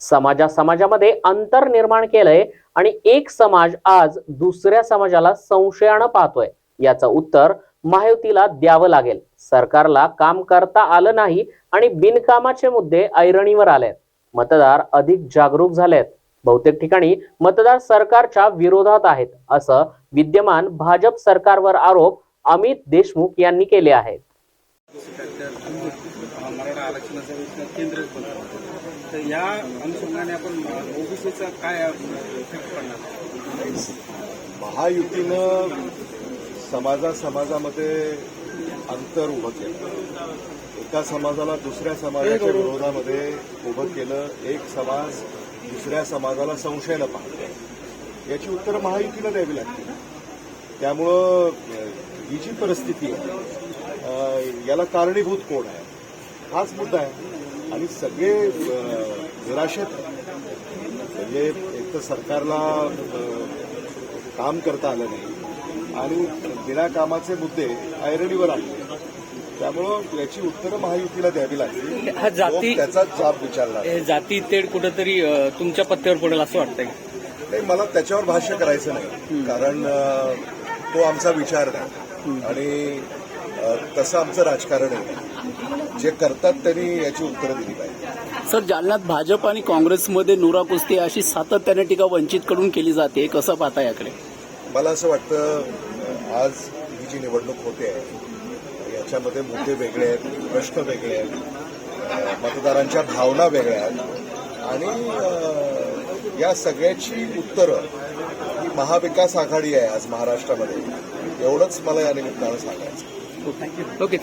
समाजा समाजामध्ये अंतर निर्माण केलंय आणि एक समाज आज दुसऱ्या समाजाला संशयानं पाहतोय. याचं उत्तर महायुतीला द्यावं लागेल. सरकारला काम करता आलं नाही आणि बिनकामाचे मुद्दे ऐरणीवर आलेत. मतदार अधिक जागरूक झालेत. बहुतेक ठिकाणी मतदार सरकारच्या विरोधात आहेत असं विद्यमान भाजप सरकारवर आरोप अमित देशमुख यांनी केले आहेत. तर या अनुषंगाने आपण ओबीसीचा काय इफेक्ट पडणार? महायुतीनं समाजा समाजामध्ये अंतर उभं केलं. एका समाजाला दुसऱ्या समाजाच्या विरोधामध्ये उभं केलं एक समाज दुसऱ्या समाजाला संशयानं पाहतो याची उत्तरं महायुतीला द्यावी लागतील. त्यामुळं ही जी परिस्थिती आहे याला कारणीभूत कोण आहे? हाच मुद्दा आहे. आणि सगळे निराशेत. म्हणजे एक तर सरकारला काम करता आलं नाही. आणि बिना कामाचे मुद्दे ऐरणीवर आणले त्यामुळं याची उत्तरं महायुतीला द्यावी लागतील हा जाती लोक त्याचाच जाब विचारणार. हे जाती तेढ कुठंतरी तुमच्या पत्त्यावर पडेल असं वाटतंय? नाही मला त्याच्यावर भाष्य करायचं नाही. कारण तो आमचा विचार नाही. आणि तसं आमचं राजकारण आहे. जे करतात त्यांनी याची उत्तरं दिली पाहिजे. सर जालन्यात भाजप आणि काँग्रेसमध्ये नुरा कुस्ती अशी सातत्याने टीका वंचितकडून केली जाते कसं पाहता याकडे? मला असं वाटतं आज ही जी निवडणूक होते आहे याच्यामध्ये मुद्दे वेगळे आहेत प्रश्न वेगळे आहेत मतदारांच्या भावना वेगळ्या आहेत. आणि या सगळ्याची उत्तरं ही महाविकास आघाडी आहे आज महाराष्ट्रामध्ये. एवढंच मला या निमित्तानं सांगायचं thank you. Okay.